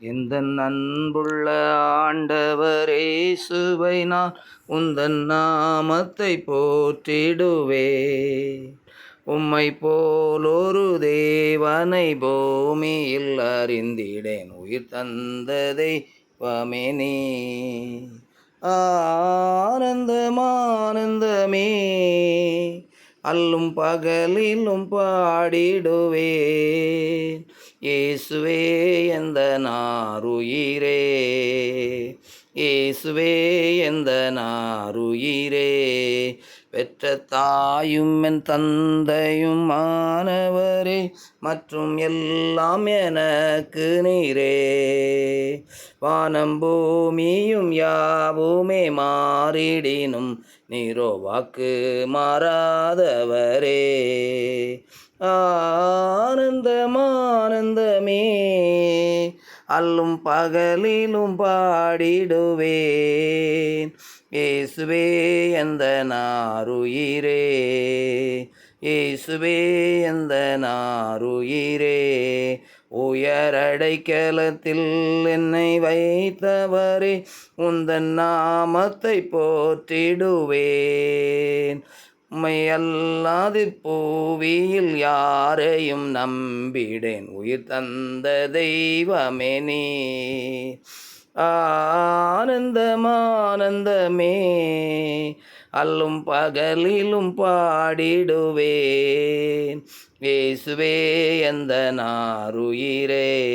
எந்த அன்புள்ள ஆண்டவரே சுவை நான் உந்தன் நாமத்தை போற்றிடுவே. உம்மை போலொரு தேவனை பூமியில் அறிந்திடேன். உயிர் தந்ததை வமெனி ஆனந்தமானந்தமே அல்லும் பகலிலும் பாடிடுவேன் இயேசுவே எந்த நாருயிரே? இயேசுவே எந்த நாருயிரே? பெற்ற தாயும் என் தந்தையும் மாணவரே மற்றும் எல்லாம் எனக்கு நீரே. வானம் பூமியும் யாவுமே மாறிடினும் நீரோ வாக்கு மாறாதவரே. ஆனந்தமானந்தமே. அல்லும் பகலிலும் பாடிடுவேன். இயேசுவே எந்த நாருயிரே. இயேசுவே எந்த நாருயிரே. உயரடைக்கலத்தில் என்னை வைத்தவரே உந்தன் நாமத்தை போற்றிடுவேன். உம்மை அல்லாது பூவியில் யாரையும் நம்பிடேன். உயிர் தந்த தெய்வமே நீ. ஆனந்தமானந்தமே. அல்லும் பகலிலும் பாடிடுவேன். இயேசுவே எந்த நாருயிரே.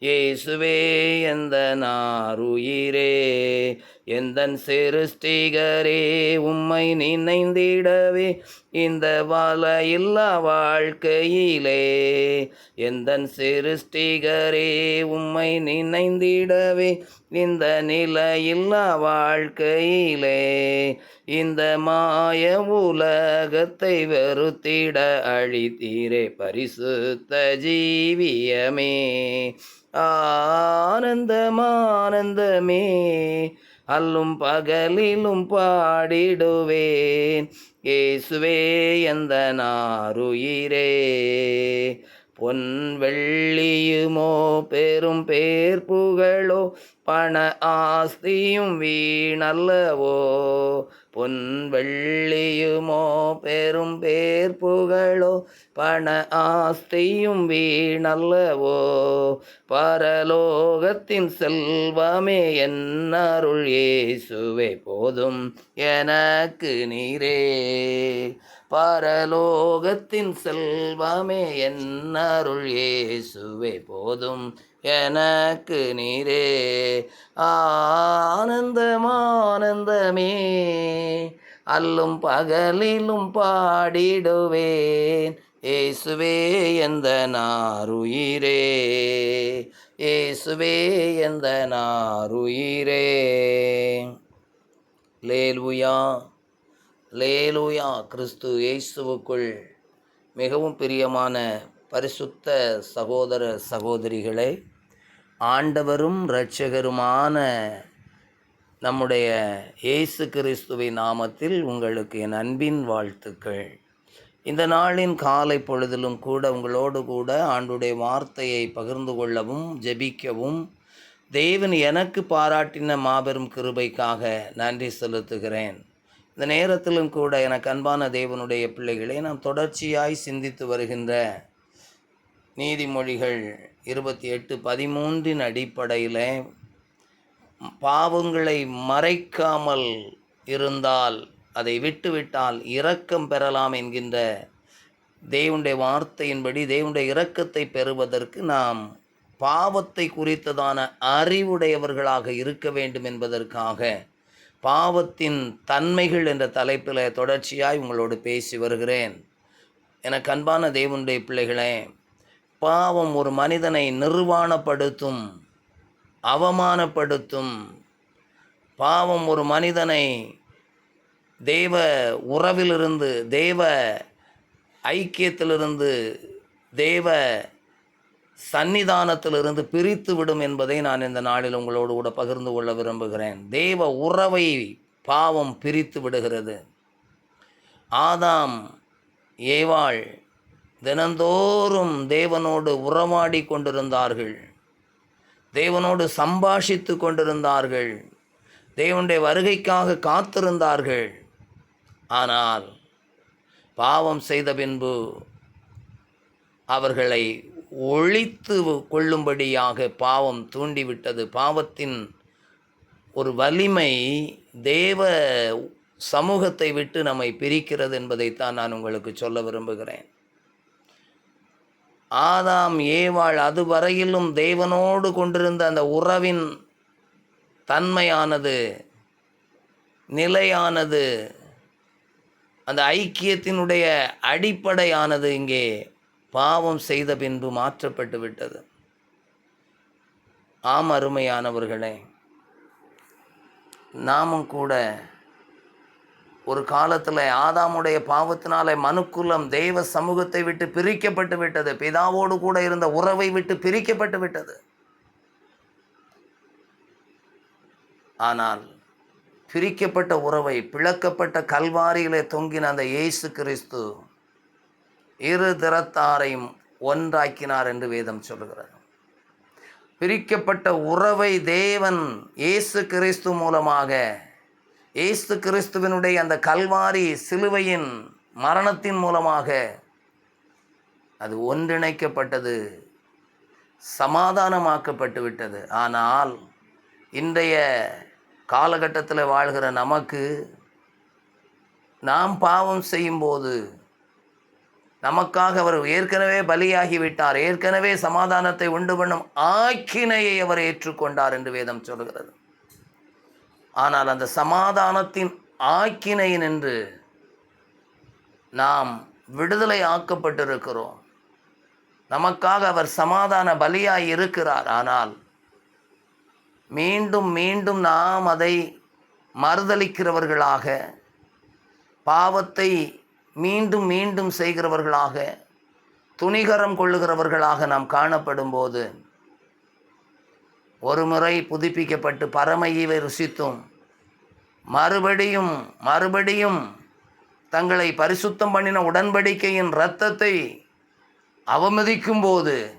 இயேசுவே எந்த நாருயிரே. எந்தன் சிருஷ்டிகரே உம்மை நினைந்திடவே இந்த வலையில்லா வாழ்க்கையிலே. எந்தன் சிருஷ்டிகரே உம்மை நினைந்திடவே இந்த நிலையில்லா வாழ்க்கையிலே. இந்த மாய உலகத்தை வெறுத்திட அழித்தீரே பரிசுத்த ஜீவியமே. ஆனந்தமானந்தமே. அல்லும் பகலிலும் பாடிடுவேன். இயேசுவே எந்த நாருயிரே. பொன் வெள்ளியுமோ பெரும் பேர் புகழோ பண ஆஸ்தியும் வீணல்லவோ. பொன் வெள்ளியுமோ பெரும் பேர் புகழோ பண ஆஸ்தியும் வீணல்லவோ. பரலோகத்தின் செல்வமே என் அருள் இயேசுவே போதும் எனக்கு நீரே. பரலோகத்தின் செல்வமே என் அருள் இயேசுவே போதும் எனக்கு நீரே. ஆனந்தமானந்தமே அல்லும் பகலிலும் பாடிடுவேன். ஏசுவே எந்த நாருயிரே. ஏசுவே எந்த நாருயிரே. லேல்வுயா லேலூயா கிறிஸ்து இயேசுவுக்குள் மிகவும் பிரியமான பரிசுத்த சகோதர சகோதரிகளை ஆண்டவரும் இரட்சகருமான நம்முடைய இயேசு கிறிஸ்துவின் நாமத்தில் உங்களுக்கு என் அன்பின் வாழ்த்துக்கள். இந்த நாளின் காலை பொழுதிலும் கூட உங்களோடு கூட ஆண்டுடைய வார்த்தையை பகிர்ந்து கொள்ளவும் ஜெபிக்கவும் தேவன் எனக்கு பாராட்டின மாபெரும் கிருபைக்காக நன்றி செலுத்துகிறேன். இந்த நேரத்திலும் கூட எனக்கு அன்பான தேவனுடைய பிள்ளைகளை நாம் தொடர்ச்சியாய் சிந்தித்து வருகின்ற நீதிமொழிகள் இருபத்தி எட்டு பதிமூன்றின் அடிப்படையில் பாவங்களை மறைக்காமல் இருந்தால் அதை விட்டுவிட்டால் இரக்கம் பெறலாம் என்கின்ற தேவனுடைய வார்த்தையின்படி தேவனுடைய இரக்கத்தை பெறுவதற்கு நாம் பாவத்தை குறித்ததான அறிவுடையவர்களாக இருக்க வேண்டும் என்பதற்காக பாவத்தின் தன்மைகள் என்ற தலைப்பில் தொடர்ச்சியாய் உங்களோடு பேசி வருகிறேன். எனக்கு அன்பான தேவனுடைய பிள்ளைகளே பாவம் ஒரு மனிதனை நிர்வாணப்படுத்தும் அவமானப்படுத்தும். பாவம் ஒரு மனிதனை தேவ உறவிலிருந்து தேவ ஐக்கியத்திலிருந்து தேவ சந்நிதானத்திலிருந்து பிரித்து விடும் என்பதை நான் இந்த நாளில் உங்களோடு கூட பகிர்ந்து கொள்ள விரும்புகிறேன். தேவ உறவை பாவம் பிரித்து விடுகிறது. ஆதாம் ஏவாள் தினந்தோறும் தேவனோடு உறவாடி கொண்டிருந்தார்கள். தேவனோடு சம்பாஷித்து கொண்டிருந்தார்கள். தேவனுடைய வருகைக்காக காத்திருந்தார்கள். ஆனால் பாவம் செய்த பின்பு அவர்களை ஒழித்து கொள்ளும்படியாக பாவம் தூண்டிவிட்டது. பாவத்தின் ஒரு வலிமை தேவ சமூகத்தை விட்டு நம்மை பிரிக்கிறது என்பதைத்தான் நான் உங்களுக்கு சொல்ல விரும்புகிறேன். ஆதாம் ஏவாள் அதுவரையிலும் தேவனோடு கொண்டிருந்த அந்த உறவின் தன்மையானது நிலையானது அந்த ஐக்கியத்தினுடைய அடிப்படையானது இங்கே பாவம் செய்த பின்பு மாற்றப்பட்டு விட்டது. ஆம் அருமையானவர்களே நாமும் கூட ஒரு காலத்தில் ஆதாமுடைய பாவத்தினாலே மனுக்குலம் தெய்வ சமூகத்தை விட்டு பிரிக்கப்பட்டு விட்டது. பிதாவோடு கூட இருந்த உறவை விட்டு பிரிக்கப்பட்டு விட்டது. ஆனால் பிரிக்கப்பட்ட உறவை பிளக்கப்பட்ட கல்வாரியிலே தொங்கின அந்த இயேசு கிறிஸ்து இரு திறத்தாரையும் ஒன்றாக்கினார் என்று வேதம் சொல்லுகிறது. பிரிக்கப்பட்ட உறவை தேவன் இயேசு கிறிஸ்து மூலமாக இயேசு கிறிஸ்துவினுடைய அந்த கல்வாரி சிலுவையின் மரணத்தின் மூலமாக அது ஒன்றிணைக்கப்பட்டது சமாதானமாக்கப்பட்டு விட்டது ஆனால் இன்றைய காலகட்டத்தில் வாழ்கிற நமக்கு நாம் பாவம் செய்யும்போது நமக்காக அவர் ஏற்கனவே பலியாகி விட்டார் ஏற்கனவே சமாதானத்தை உண்டு பண்ணும் ஆக்கினையை அவர் ஏற்றுக்கொண்டார் என்று வேதம் சொல்கிறது ஆனால் அந்த சமாதானத்தின் ஆக்கினை நின்று நாம் விடுதலை ஆக்கப்பட்டிருக்கிறோம். நமக்காக அவர் சமாதான பலியாய் இருக்கிறார். ஆனால் மீண்டும் மீண்டும் நாம் அதை மறுதளிக்கிறவர்களாக பாவத்தை மீண்டும் மீண்டும் செய்கிறவர்களாக துணிகரம் கொள்ளுகிறவர்களாக நாம் காணப்படும் போது ஒரு முறை புதுப்பிக்கப்பட்டு பரமையை ருசித்தும் மறுபடியும் மறுபடியும் தங்களை பரிசுத்தம் பண்ணின உடன்படிக்கையின் இரத்தத்தை அவமதிக்கும் போது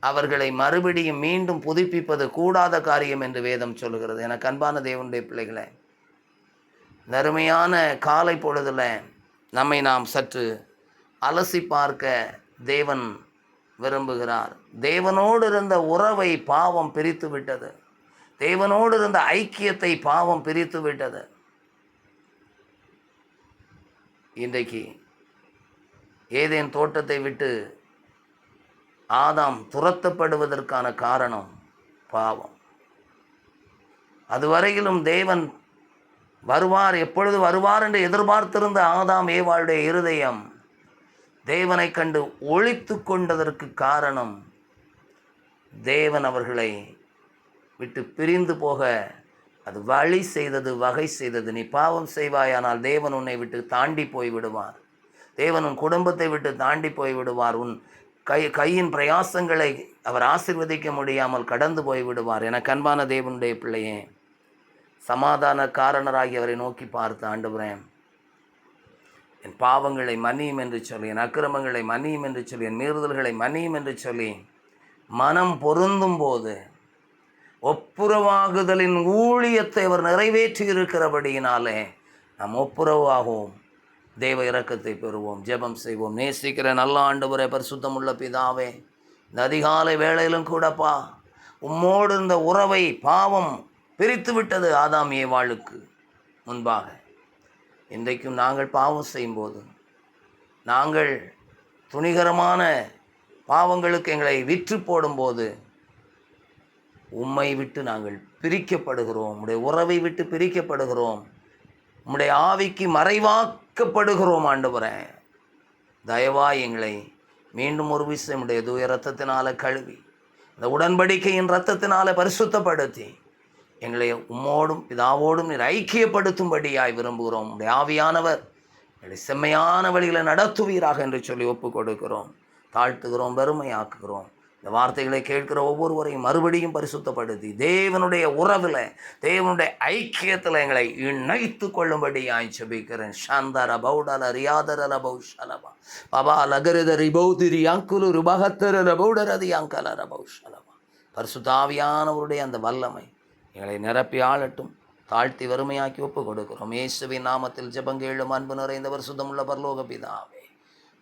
அவர்களை மறுபடியும் மீண்டும் புதுப்பிப்பது கூடாத காரியம் என்று வேதம் சொல்லுகிறது. எனக்கு அன்பான தேவனுடைய பிள்ளைகளை நறுமையான காலை பொழுதில் நம்மை நாம் சற்று அலசி பார்க்க தேவன் விரும்புகிறார். தேவனோடு இருந்த உறவை பாவம் பிரித்து விட்டது தேவனோடு இருந்த ஐக்கியத்தை பாவம் பிரித்து விட்டது இன்றைக்கு ஏதேன் தோட்டத்தை விட்டு ஆதாம் துரத்தப்படுவதற்கான காரணம் பாவம். அதுவரையிலும் தேவன் வருவார் எப்பொழுது வருவார் என்று எதிர்பார்த்திருந்த ஆதாம் ஏவாளுடைய இருதயம் தேவனை கண்டு ஒழித்து கொண்டதற்கு காரணம் தேவன் அவர்களை விட்டு பிரிந்து போக அது வழி செய்தது வகை செய்தது. நீ பாவம் செய்வாயானால் தேவன் உன்னை விட்டு தாண்டி போய் விடுவார். தேவன் உன் குடும்பத்தை விட்டு தாண்டி போய் விடுவார். உன் கை கையின் பிரயாசங்களை அவர் ஆசிர்வதிக்க முடியாமல் கடந்து போய் விடுவார். என கண்பான தேவனுடைய பிள்ளையே சமாதான காரணராகி அவரை நோக்கி பார்த்து ஆண்டுபுறேன் என் பாவங்களை மன்னியும் என்று சொல்லி என் அக்கிரமங்களை மன்னியும் என்று சொல்லி என் மீறுதல்களை மன்னியும் என்று சொல்லி மனம் பொருந்தும் போது ஒப்புரவாகுதலின் ஊழியத்தை அவர் நிறைவேற்றி இருக்கிறபடியினாலே நாம் ஒப்புரவாகவும். தேவ இறக்கத்தை பெறுவோம் ஜெபம் செய்வோம். நேசிக்கிற நல்ல ஆண்டவரே பரிசுத்தமுள்ள பிதாவே இந்த அதிகாலை வேளையிலும் கூடப்பா உம்மோடு இருந்த உறவை பாவம் பிரித்து விட்டது ஆதாம் ஏவாளுக்கு முன்பாக. இன்றைக்கும் நாங்கள் பாவம் செய்யும்போது நாங்கள் துணிகரமான பாவங்களுக்கு எங்களை விற்று போடும்போது உம்மை விட்டு நாங்கள் பிரிக்கப்படுகிறோம் உம்முடைய உறவை விட்டு பிரிக்கப்படுகிறோம் உம்முடைய ஆவிக்கு மறைவாக்கப்படுகிறோம் ஆண்டவரே. தயவாய் எங்களை மீண்டும் ஒரு விஷயம் உடைய தூய ரத்தத்தினால கழுவி இந்த உடன்படிக்கையின் ரத்தத்தினால பரிசுத்தப்படுத்தி எங்களை உம்மோடும் பிதாவோடும் நீர் ஐக்கியப்படுத்தும்படியாய் விரும்புகிறோம். உடைய ஆவியானவர் எங்களை செம்மையான வழிகளை நடத்துவீராக என்று சொல்லி ஒப்பு கொடுக்கிறோம். தாழ்த்துகிறோம் வறுமையாக்குகிறோம். இந்த வார்த்தைகளை கேட்கிற ஒவ்வொருவரையும் மறுபடியும் பரிசுத்தப்படுத்தி தேவனுடைய உறவில் தேவனுடைய ஐக்கியத்தில் எங்களை இணைத்து கொள்ளும்படியாய் செபிக்கிறேன் சாந்தர பௌடல ரியாதர பௌஷலபா பாபா லகரித ரிபௌதிரி அங்குலு ருபகத்தர பௌடரதி அங்கல பௌஷலபா பரிசுத்தாவியானவருடைய அந்த வல்லமை எங்களை நிரப்பி ஆளட்டும். தாழ்த்தி வறுமையாக்கி ஒப்பு கொடுக்கிறோம் இயேசுவின் நாமத்தில் ஜெபங்கேளும் அன்பு நிறைந்தவர் சுத்தமுள்ள பரலோக பிதாவே.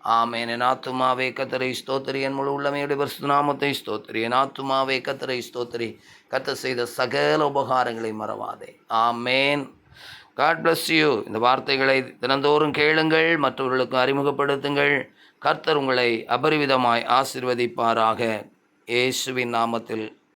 ஆமேன். என் ஆத்துமாவே கத்தரை ஸ்தோத்திரி. என் முழு உள்ளமையுடைய பரிசு நாமத்தை ஸ்தோத்திரி. என் ஆத்துமாவே கத்தரை ஸ்தோத்திரி. கத்த செய்த சகல உபகாரங்களை மறவாதே. ஆமேன். காட் பிளஸ் யூ இந்த வார்த்தைகளை தினந்தோறும் கேளுங்கள் மற்றவர்களுக்கு அறிமுகப்படுத்துங்கள். கர்த்தர் உங்களை அபரிவிதமாய் ஆசிர்வதிப்பாராக. இயேசுவின் நாமத்தில்